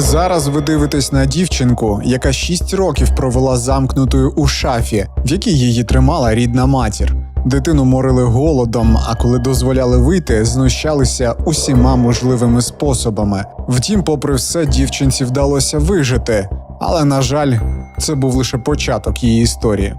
Зараз ви дивитесь на дівчинку, яка 6 років провела замкнутою у шафі, в якій її тримала рідна матір. Дитину морили голодом, а коли дозволяли вийти, знущалися усіма можливими способами. Втім, попри все, дівчинці вдалося вижити. Але, на жаль, це був лише початок її історії.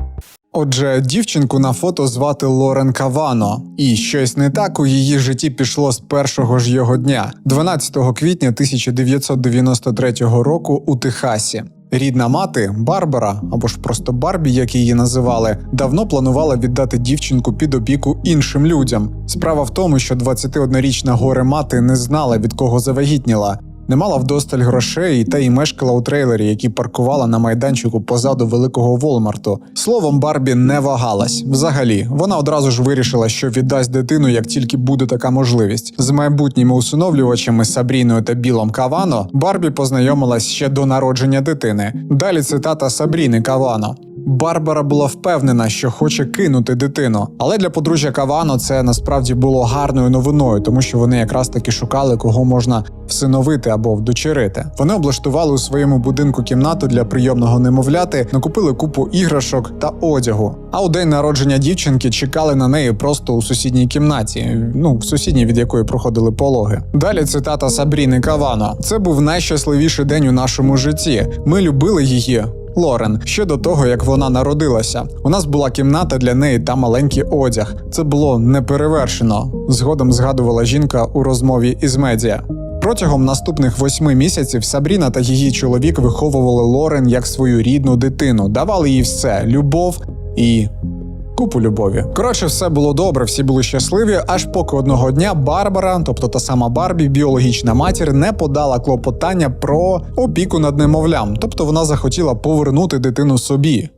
Отже, дівчинку на фото звати Лорен Кавано, і щось не так у її житті пішло з першого ж його дня, 12 квітня 1993 року у Техасі. Рідна мати Барбара, або ж просто Барбі, як її називали, давно планувала віддати дівчинку під опіку іншим людям. Справа в тому, що 21-річна горе мати не знала від кого завагітніла. Не мала вдосталь грошей та й мешкала у трейлері, який паркувала на майданчику позаду великого Волмарту. Словом, Барбі не вагалась. Взагалі, вона одразу ж вирішила, що віддасть дитину, як тільки буде така можливість. З майбутніми усиновлювачами Сабріною та Білом Кавано Барбі познайомилась ще до народження дитини. Далі цитата Сабріни Кавано. Барбара була впевнена, що хоче кинути дитину, але для подружжя Кавано це насправді було гарною новиною, тому що вони якраз таки шукали, кого можна всиновити або вдочерити. Вони облаштували у своєму будинку кімнату для прийомного немовляти, накупили купу іграшок та одягу. А у день народження дівчинки чекали на неї просто у сусідній кімнаті, ну в сусідній, від якої проходили пологи. Далі цитата Сабріни Кавано: це був найщасливіший день у нашому житті. Ми любили її. Лорен ще до того, як вона народилася. У нас була кімната для неї та маленький одяг. Це було неперевершено. Згодом згадувала жінка у розмові із медіа. Протягом наступних восьми місяців Сабріна та її чоловік виховували Лорен як свою рідну дитину, давали їй все любов і. Купу любові. Коротше, все було добре, всі були щасливі, аж поки одного дня Барбара, тобто та сама Барбі, біологічна матір, не подала клопотання про опіку над немовлям, тобто вона захотіла повернути дитину собі.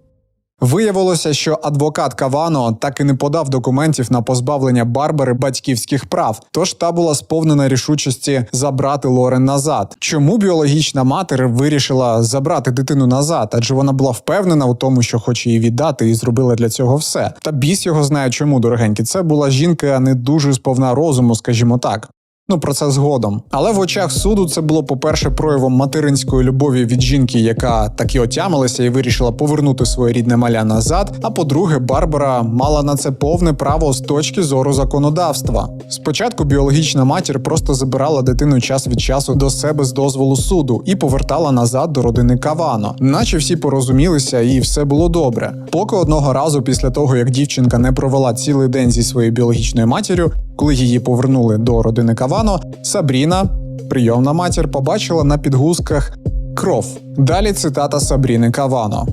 Виявилося, що адвокат Кавано так і не подав документів на позбавлення Барбари батьківських прав, тож та була сповнена рішучості забрати Лорен назад. Чому біологічна матір вирішила забрати дитину назад? Адже вона була впевнена у тому, що хоче її віддати, і зробила для цього все. Та біс його знає, чому дорогенькі. Це була жінка не дуже сповна розуму, скажімо так. Ну про це згодом. Але в очах суду це було, по-перше, проявом материнської любові від жінки, яка таки отямилася і вирішила повернути своє рідне маля назад. А по-друге, Барбара мала на це повне право з точки зору законодавства. Спочатку біологічна матір просто забирала дитину час від часу до себе з дозволу суду і повертала назад до родини Кавано, наче всі порозумілися, і все було добре. Поки одного разу, після того як дівчинка не провела цілий день зі своєю біологічною матір'ю, коли її повернули до родини Кавано, Сабріна, прийомна матір, побачила на підгузках кров. Далі цитата Сабріни Кавано.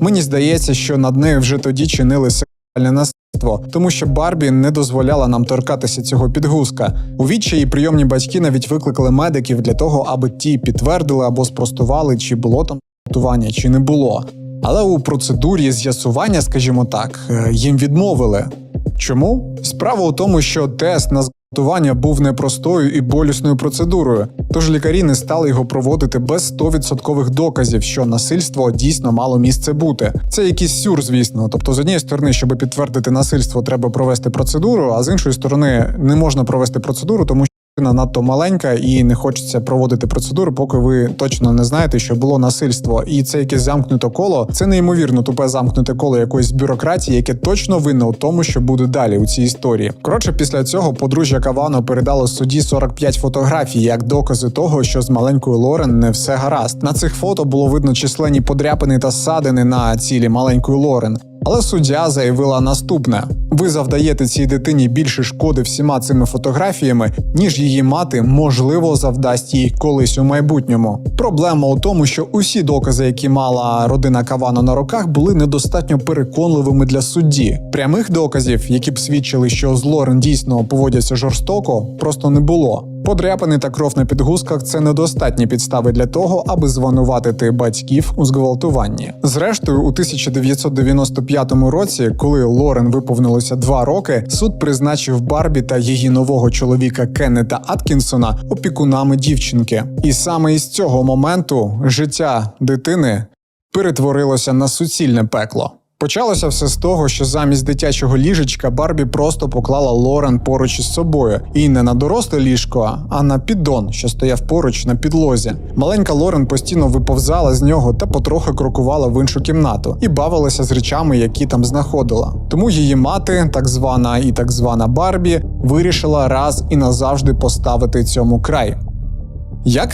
Мені здається, що над нею вже тоді чинили сексуальне насильство, тому що Барбі не дозволяла нам торкатися цього підгузка. У відчаї прийомні батьки навіть викликали медиків для того, аби ті підтвердили або спростували, чи було там готування, чи не було. Але у процедурі з'ясування, скажімо так, е, їм відмовили. Чому? Справа у тому, що тест на зґвалтування був непростою і болісною процедурою, тож лікарі не стали його проводити без 100% доказів, що насильство дійсно мало місце бути. Це якийсь сюр, звісно. Тобто, з однієї сторони, щоб підтвердити насильство, треба провести процедуру, а з іншої сторони, не можна провести процедуру, тому надто маленька і не хочеться проводити процедуру, поки ви точно не знаєте, що було насильство. І це якесь замкнуте коло. Це неймовірно тупе замкнуте коло якоїсь бюрократії, яке точно винне у тому, що буде далі у цій історії. Коротше, після цього подружжя Кавано передало судді 45 фотографій як докази того, що з маленькою Лорен не все гаразд. На цих фото було видно численні подряпини та ссадини на цілі маленької Лорен. Але суддя заявила наступне: ви завдаєте цій дитині більше шкоди всіма цими фотографіями, ніж її мати можливо завдасть їй колись у майбутньому. Проблема у тому, що усі докази, які мала родина Кавано на руках, були недостатньо переконливими для судді. Прямих доказів, які б свідчили, що з Лорен дійсно поводяться жорстоко, просто не було. Подряпини та кров на підгузках це недостатні підстави для того, аби звинуватити батьків у зґвалтуванні. Зрештою, у 1995 році, коли Лорен виповнилося два роки, суд призначив Барбі та її нового чоловіка Кеннета Аткінсона опікунами дівчинки. І саме із цього моменту життя дитини перетворилося на суцільне пекло. Почалося все з того, що замість дитячого ліжечка Барбі просто поклала Лорен поруч із собою, і не на доросле ліжко, а на піддон, що стояв поруч на підлозі. Маленька Лорен постійно виповзала з нього та потрохи крокувала в іншу кімнату і бавилася з речами, які там знаходила. Тому її мати, так звана і так звана Барбі, вирішила раз і назавжди поставити цьому край. Як?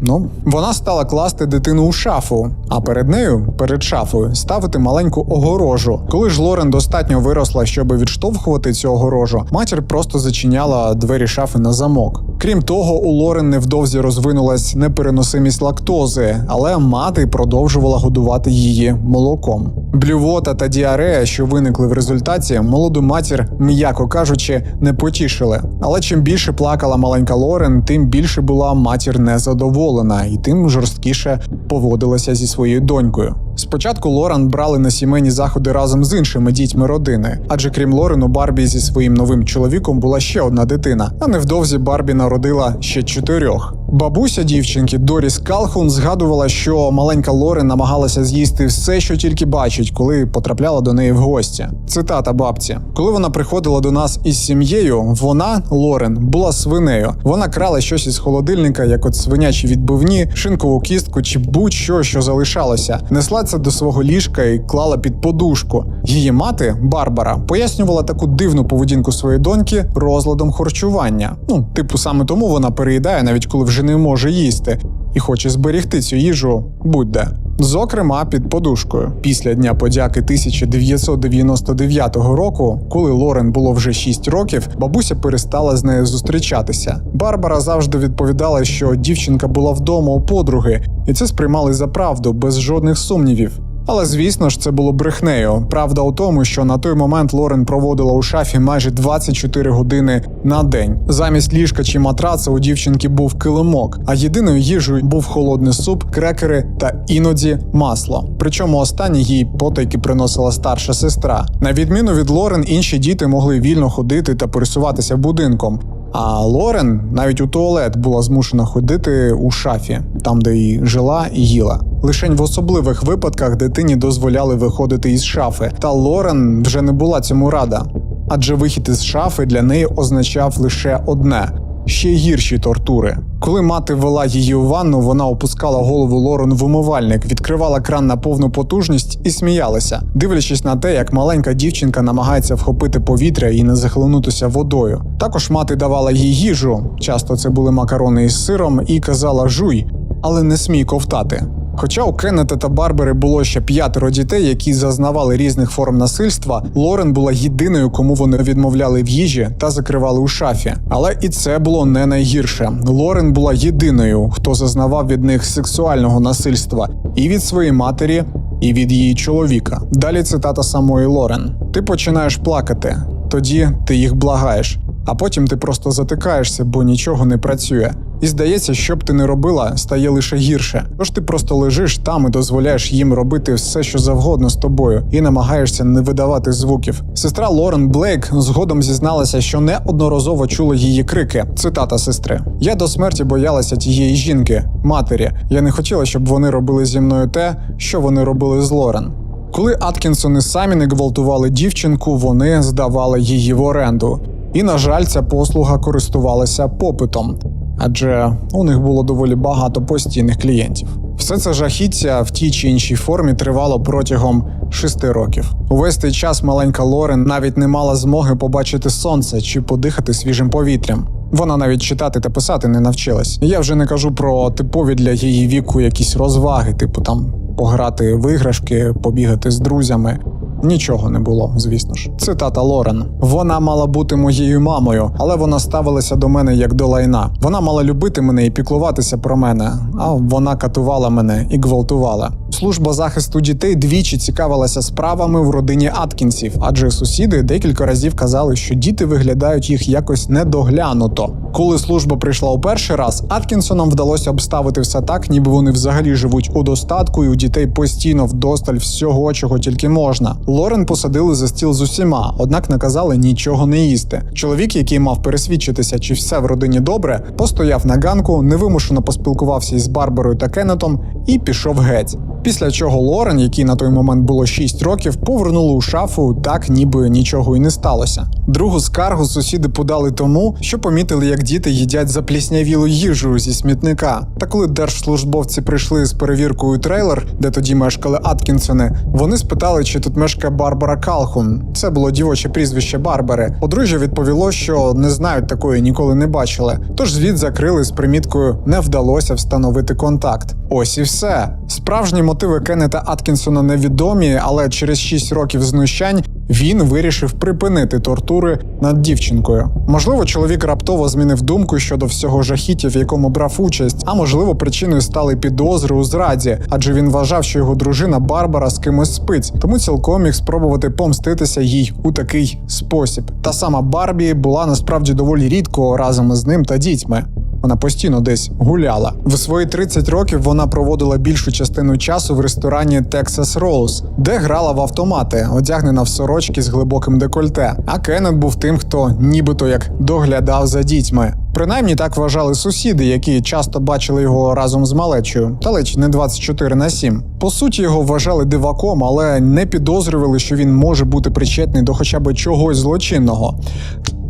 Ну, вона стала класти дитину у шафу, а перед нею, перед шафою, ставити маленьку огорожу. Коли ж Лорен достатньо виросла, щоб відштовхувати цю огорожу, матір просто зачиняла двері шафи на замок. Крім того, у Лорен невдовзі розвинулась непереносимість лактози, але мати продовжувала годувати її молоком. Блювота та діарея, що виникли в результаті, молоду матір, м'яко кажучи, не потішили. Але чим більше плакала маленька Лорен, тим більше була матір незадоволена і тим жорсткіше поводилася зі своєю донькою. Спочатку Лоран брали на сімейні заходи разом з іншими дітьми родини, адже крім Лорен, у Барбі зі своїм новим чоловіком була ще одна дитина. А невдовзі Барбі народила ще чотирьох. Бабуся дівчинки Доріс Калхун згадувала, що маленька Лорен намагалася з'їсти все, що тільки бачить, коли потрапляла до неї в гості. Цитата бабці: коли вона приходила до нас із сім'єю, вона, Лорен, була свинею. Вона крала щось із холодильника, як от свинячі відбивні, шинкову кістку чи будь-що, що залишалося. Несла це до свого ліжка і клала під подушку. Її мати, Барбара, пояснювала таку дивну поведінку своєї доньки розладом харчування. Ну, типу, саме тому вона переїдає, навіть коли вже не може їсти, і хоче зберігти цю їжу будь-де. Зокрема, під подушкою. Після Дня подяки 1999 року, коли Лорен було вже 6 років, бабуся перестала з нею зустрічатися. Барбара завжди відповідала, що дівчинка була вдома у подруги, і це сприймали за правду без жодних сумнівів. Але звісно ж, це було брехнею. Правда у тому, що на той момент Лорен проводила у шафі майже 24 години на день. Замість ліжка чи матраца у дівчинки був килимок, а єдиною їжею був холодний суп, крекери та іноді масло. Причому останні їй потайки приносила старша сестра. На відміну від Лорен, інші діти могли вільно ходити та пересуватися будинком. А Лорен навіть у туалет була змушена ходити у шафі, там де й жила і їла. Лишень в особливих випадках дитині дозволяли виходити із шафи, та Лорен вже не була цьому рада. Адже вихід із шафи для неї означав лише одне ще гірші тортури. Коли мати вела її у ванну, вона опускала голову Лорен в умивальник, відкривала кран на повну потужність і сміялася, дивлячись на те, як маленька дівчинка намагається вхопити повітря і не захлинутися водою. Також мати давала їй їжу, часто це були макарони із сиром, і казала жуй, але не смій ковтати. Хоча у Кеннета та Барбери було ще п'ятеро дітей, які зазнавали різних форм насильства, Лорен була єдиною, кому вони відмовляли в їжі та закривали у шафі. Але і це було не найгірше. Лорен була єдиною, хто зазнавав від них сексуального насильства і від своєї матері, і від її чоловіка. Далі цитата самої Лорен: Ти починаєш плакати, тоді ти їх благаєш. А потім ти просто затикаєшся, бо нічого не працює. І здається, що б ти не робила, стає лише гірше. Тож ти просто лежиш там і дозволяєш їм робити все, що завгодно з тобою, і намагаєшся не видавати звуків. Сестра Лорен Блейк згодом зізналася, що неодноразово чула її крики. Цитата сестри: Я до смерті боялася тієї жінки, матері. Я не хотіла, щоб вони робили зі мною те, що вони робили з Лорен. Коли Аткінсони самі не гвалтували дівчинку, вони здавали її в оренду. І, на жаль, ця послуга користувалася попитом, адже у них було доволі багато постійних клієнтів. Все це жахіття в тій чи іншій формі тривало протягом шести років. Увесь цей час маленька Лорен навіть не мала змоги побачити сонце чи подихати свіжим повітрям. Вона навіть читати та писати не навчилась. Я вже не кажу про типові для її віку якісь розваги, типу там пограти в іграшки, побігати з друзями. Нічого не було, звісно ж. Цитата Лорен: вона мала бути моєю мамою, але вона ставилася до мене як до лайна. Вона мала любити мене і піклуватися про мене, а вона катувала мене і гвалтувала. Служба захисту дітей двічі цікавилася справами в родині Аткінсів, адже сусіди декілька разів казали, що діти виглядають їх якось недоглянуто. Коли служба прийшла у перший раз, Аткінсонам вдалося обставити все так, ніби вони взагалі живуть у достатку, і у дітей постійно вдосталь всього, чого тільки можна. Лорен посадили за стіл з усіма, однак наказали нічого не їсти. Чоловік, який мав пересвідчитися, чи все в родині добре, постояв на ганку, невимушено поспілкувався із Барбарою та Кеннетом і пішов геть. Після чого Лорен, який на той момент було 6 років, повернули у шафу так, ніби нічого й не сталося. Другу скаргу сусіди подали тому, що помітили, як діти їдять запліснявілу їжу зі смітника. Та коли держслужбовці прийшли з перевіркою трейлер, де тоді мешкали Аткінсони, вони спитали, чи тут мешкає Барбара Калхун. Це було дівоче прізвище Барбари. Подружжя відповіло, що не знають такої, ніколи не бачили. Тож звіт закрили з приміткою не вдалося встановити контакт. Ось і все. Справжні мотиви Кеннета Аткінсона невідомі, але через 6 років знущань він вирішив припинити тортури над дівчинкою. Можливо, чоловік раптово змінив думку щодо всього жахіття, в якому брав участь, а можливо, причиною стали підозри у зраді, адже він вважав, що його дружина Барбара з кимось спить, тому цілком міг спробувати помститися їй у такий спосіб. Та сама Барбі була насправді доволі рідко разом із ним та дітьми. Вона постійно десь гуляла. В свої 30 років вона проводила більшу частину часу в ресторані Texas Rose, де грала в автомати, одягнена в сорочки з глибоким декольте. А Кеннет був тим, хто нібито як доглядав за дітьми. Принаймні так вважали сусіди, які часто бачили його разом з малечою, та ледь не 24 на 7. По суті, його вважали диваком, але не підозрювали, що він може бути причетний до хоча б чогось злочинного.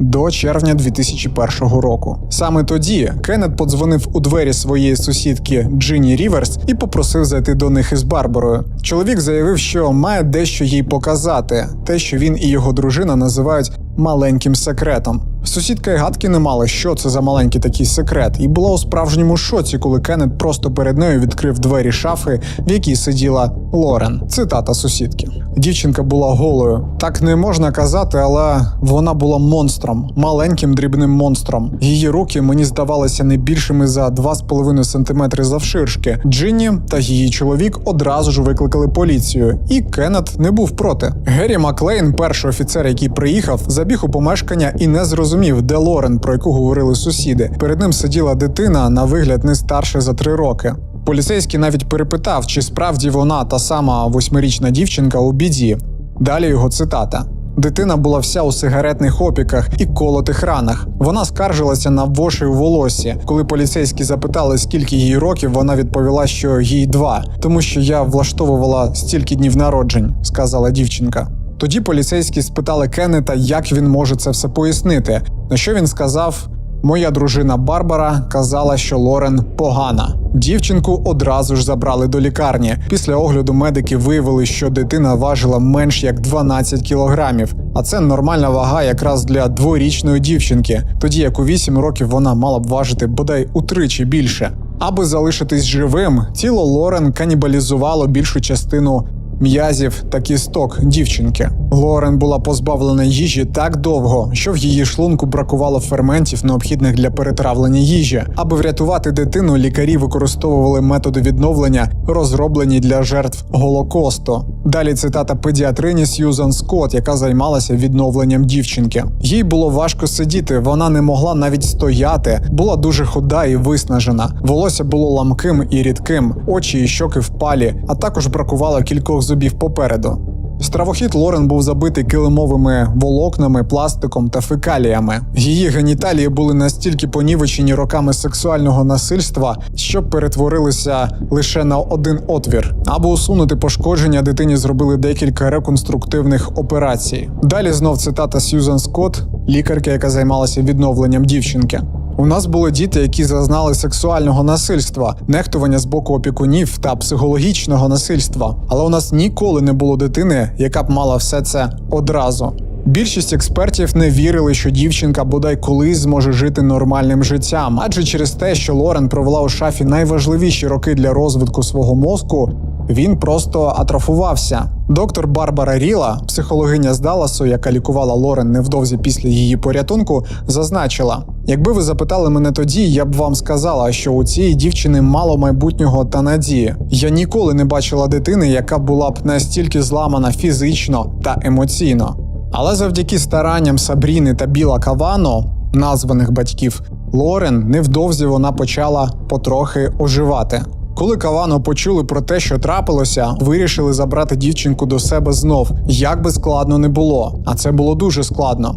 До червня 2001 року. Саме тоді Кеннет подзвонив у двері своєї сусідки Джині Ріверс і попросив зайти до них із Барбарою. Чоловік заявив, що має дещо їй показати, те, що він і його дружина називають маленьким секретом. Сусідка й гадки не мала, що це за маленький такий секрет, і була у справжньому шоці, коли Кеннет просто перед нею відкрив двері шафи, в якій сиділа Лорен. Цитата сусідки. Дівчинка була голою. Так не можна казати, але вона була монстром, маленьким дрібним монстром. Її руки мені здавалися не більшими за 2,5 см завширшки. Джинні та її чоловік одразу ж викликали поліцію, і Кеннет не був проти. Геррі Маклейн, перший офіцер, який приїхав, забіг у помешкання і не зрозумів, де Лорен, про яку говорили сусіди. Перед ним сиділа дитина на вигляд не старше за три роки. Поліцейський навіть перепитав, чи справді вона та сама восьмирічна дівчинка у біді. Далі його цитата. Дитина була вся у сигаретних опіках і колотих ранах. Вона скаржилася на воші у волосі. Коли поліцейські запитали, скільки їй років, вона відповіла, що їй два, тому що я влаштовувала стільки днів народжень, сказала дівчинка. Тоді поліцейські спитали Кеннета, як він може це все пояснити. На що він сказав: Моя дружина Барбара казала, що Лорен погана. Дівчинку одразу ж забрали до лікарні. Після огляду медики виявили, що дитина важила менш як 12 кілограмів. А це нормальна вага якраз для дворічної дівчинки, тоді як у 8 років вона мала б важити бодай утричі більше. Аби залишитись живим, тіло Лорен канібалізувало більшу частину м'язів та кісток дівчинки. Лорен була позбавлена їжі так довго, що в її шлунку бракувало ферментів, необхідних для перетравлення їжі. Аби врятувати дитину, лікарі використовували методи відновлення, розроблені для жертв Голокосту. Далі цитата педіатрині Сьюзан Скотт, яка займалася відновленням дівчинки. Їй було важко сидіти, вона не могла навіть стояти, була дуже худа і виснажена. Волосся було ламким і рідким, очі і щоки впалі, а також бракувало кількох зубів попереду. Стравохід Лорен був забитий килимовими волокнами, пластиком та фекаліями. Її геніталії були настільки понівечені роками сексуального насильства, що перетворилися лише на один отвір. Аби усунути пошкодження, дитині зробили декілька реконструктивних операцій. Далі знов цитата Сьюзан Скотт, лікарки, яка займалася відновленням дівчинки. У нас були діти, які зазнали сексуального насильства, нехтування з боку опікунів та психологічного насильства. Але у нас ніколи не було дитини, яка б мала все це одразу. Більшість експертів не вірили, що дівчинка бодай колись зможе жити нормальним життям, адже через те, що Лорен провела у шафі найважливіші роки для розвитку свого мозку, він просто атрофувався. Доктор Барбара Ріла, психологиня з Далласу, яка лікувала Лорен невдовзі після її порятунку, зазначила: якби ви запитали мене тоді, я б вам сказала, що у цієї дівчини мало майбутнього та надії. Я ніколи не бачила дитини, яка була б настільки зламана фізично та емоційно. Але завдяки старанням Сабріни та Біла Кавано, названих батьків Лорен, невдовзі вона почала потрохи оживати. Коли Кавано почули про те, що трапилося, вирішили забрати дівчинку до себе знов, як би складно не було. А це було дуже складно.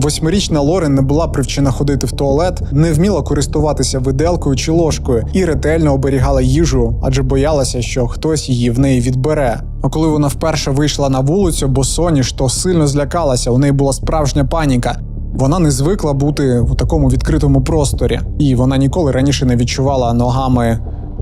Восьмирічна Лорен не була привчена ходити в туалет, не вміла користуватися виделкою чи ложкою і ретельно оберігала їжу, адже боялася, що хтось її в неї відбере. А коли вона вперше вийшла на вулицю, бо Соніш то сильно злякалася, у неї була справжня паніка. Вона не звикла бути у такому відкритому просторі, і вона ніколи раніше не відчувала ногами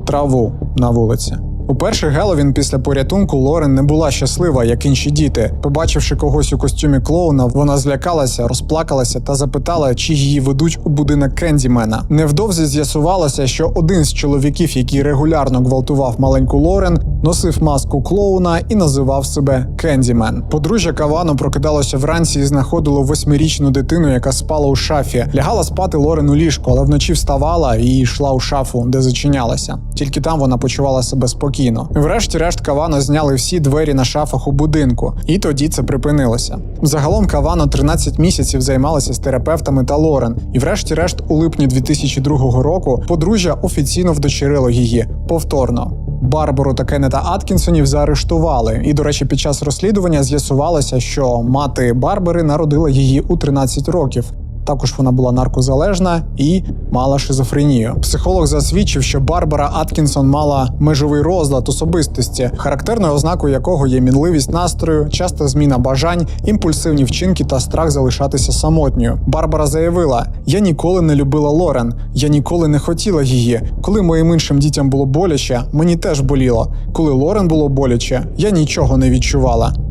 траву на вулиці. У перший Геловін після порятунку Лорен не була щаслива, як інші діти. Побачивши когось у костюмі клоуна, вона злякалася, розплакалася та запитала, чи її ведуть у будинок Кендімена. Невдовзі з'ясувалося, що один з чоловіків, який регулярно гвалтував маленьку Лорен, носив маску клоуна і називав себе Кендімен. Подружжя Кавано прокидалося вранці і знаходило восьмирічну дитину, яка спала у шафі. Лягала спати Лорен у ліжку, але вночі вставала і йшла у шафу, де зачинялася. Тільки там вона почувала себе спокійно. Врешті-решт Кавано зняли всі двері на шафах у будинку, і тоді це припинилося. Загалом Кавано 13 місяців займалася з терапевтами та Лорен, і врешті-решт, у липні 2002 року, подружжя офіційно вдочерило її повторно. Барбару та Кеннета Аткінсонів заарештували, і, до речі, під час розслідування з'ясувалося, що мати Барбари народила її у 13 років. Також вона була наркозалежна і мала шизофренію. Психолог засвідчив, що Барбара Аткінсон мала межовий розлад особистості, характерною ознакою якого є мінливість настрою, часта зміна бажань, імпульсивні вчинки та страх залишатися самотньою. Барбара заявила: Я ніколи не любила Лорен, я ніколи не хотіла її. Коли моїм іншим дітям було боляче, мені теж боліло. Коли Лорен було боляче, я нічого не відчувала.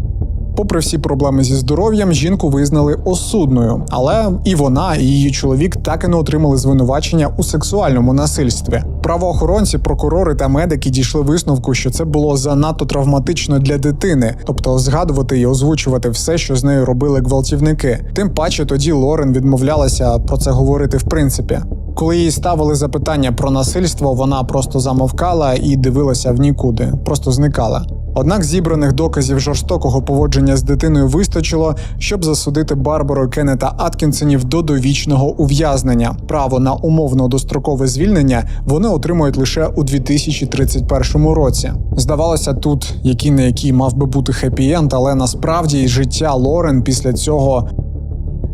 Попри всі проблеми зі здоров'ям, жінку визнали осудною, але і вона, і її чоловік так і не отримали звинувачення у сексуальному насильстві. Правоохоронці, прокурори та медики дійшли висновку, що це було занадто травматично для дитини, тобто згадувати і озвучувати все, що з нею робили гвалтівники. Тим паче тоді Лорен відмовлялася про це говорити в принципі. Коли їй ставили запитання про насильство, вона просто замовкала і дивилася в нікуди, просто зникала. Однак зібраних доказів жорстокого поводження з дитиною вистачило, щоб засудити Барбару Кеннета Аткінсонів до довічного ув'язнення. Право на умовно дострокове звільнення вони отримують лише у 2031 році. Здавалося, тут який не який мав би бути хеппі-енд, але насправді життя Лорен після цього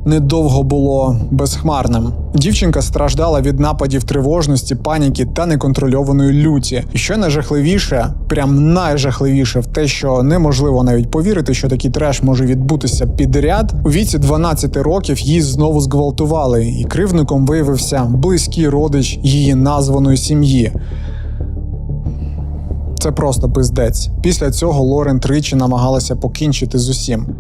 недовго було безхмарним. Дівчинка страждала від нападів тривожності, паніки та неконтрольованої люті. І що найжахливіше, прям найжахливіше в те, що неможливо навіть повірити, що такий треш може відбутися підряд. У віці 12 років її знову зґвалтували, і кривником виявився близький родич її названої сім'ї. Це просто пиздець. Після цього Лорен тричі намагалася покінчити з усім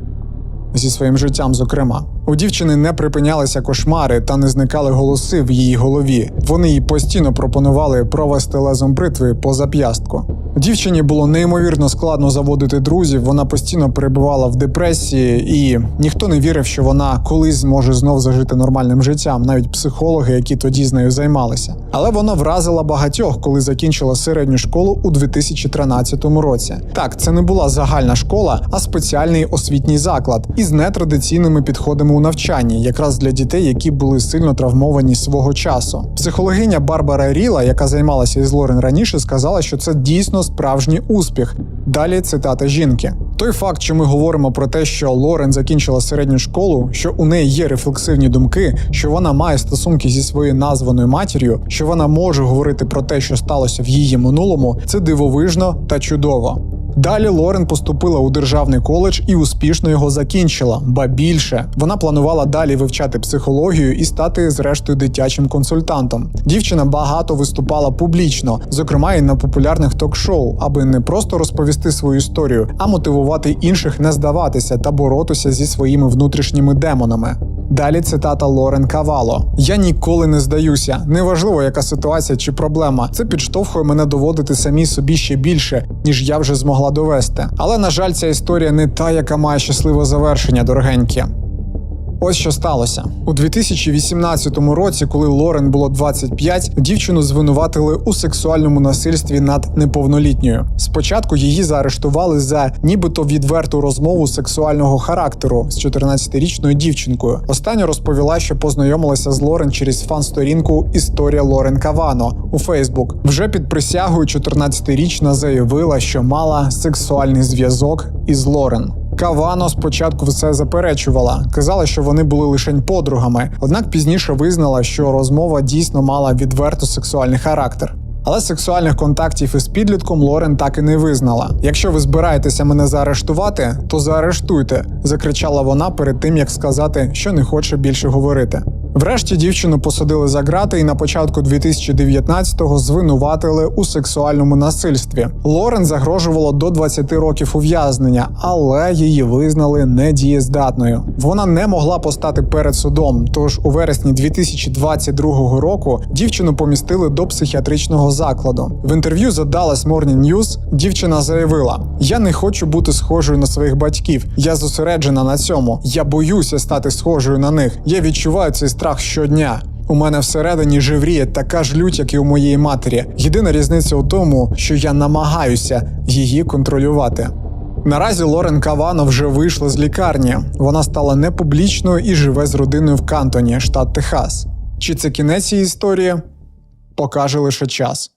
зі своїм життям, зокрема. У дівчини не припинялися кошмари та не зникали голоси в її голові. Вони їй постійно пропонували провести лезом бритви по зап'ястку. Дівчині було неймовірно складно заводити друзів. Вона постійно перебувала в депресії, і ніхто не вірив, що вона колись зможе знов зажити нормальним життям, навіть психологи, які тоді з нею займалися. Але вона вразила багатьох, коли закінчила середню школу у 2013 році. Так, це не була загальна школа, а спеціальний освітній заклад із нетрадиційними підходами у навчанні, якраз для дітей, які були сильно травмовані свого часу. Психологиня Барбара Ріла, яка займалася із Лорен раніше, сказала, що це дійсно справжній успіх. Далі цитата жінки. Той факт, що ми говоримо про те, що Лорен закінчила середню школу, що у неї є рефлексивні думки, що вона має стосунки зі своєю названою матір'ю, що вона може говорити про те, що сталося в її минулому, це дивовижно та чудово. Далі Лорен поступила у державний коледж і успішно його закінчила. Ба більше вона планувала далі вивчати психологію і стати, зрештою, дитячим консультантом. Дівчина багато виступала публічно, зокрема і на популярних ток-шоу, аби не просто розповісти свою історію, а мотивувати інших не здаватися та боротися зі своїми внутрішніми демонами. Далі цитата Лорен Кавало: Я ніколи не здаюся. Неважливо, яка ситуація чи проблема. Це підштовхує мене доводити самі собі ще більше, ніж я вже змогла довести. Але на жаль, ця історія не та, яка має щасливе завершення, дорогенькі. Ось що сталося у 2018 році, коли Лорен було 25, дівчину звинуватили у сексуальному насильстві над неповнолітньою. Спочатку її заарештували за нібито відверту розмову сексуального характеру з 14-річною дівчинкою. Остання розповіла, що познайомилася з Лорен через фан-сторінку Історія Лорен Кавано у Фейсбук. Вже під присягою 14-річна заявила, що мала сексуальний зв'язок із Лорен. Кавано спочатку все заперечувала, казала, що вони були лише подругами, однак пізніше визнала, що розмова дійсно мала відверто сексуальний характер. Але сексуальних контактів із підлітком Лорен так і не визнала. Якщо ви збираєтеся мене заарештувати, то заарештуйте, закричала вона перед тим, як сказати, що не хоче більше говорити. Врешті дівчину посадили за ґрати і на початку 2019-го звинуватили у сексуальному насильстві. Лорен загрожувало до 20 років ув'язнення, але її визнали недієздатною. Вона не могла постати перед судом. Тож у вересні 2022 року дівчину помістили до психіатричного закладу. В інтерв'ю за Dallas Morning News дівчина заявила: Я не хочу бути схожою на своїх батьків. Я зосереджена на цьому. Я боюся стати схожою на них. Я відчуваю цей страх щодня. У мене всередині живріє така ж лють, як і у моєї матері. Єдина різниця у тому, що я намагаюся її контролювати. Наразі Лорен Кавано вже вийшла з лікарні. Вона стала непублічною і живе з родиною в Кантоні, штат Техас. Чи це кінець її історії? Покаже лише час.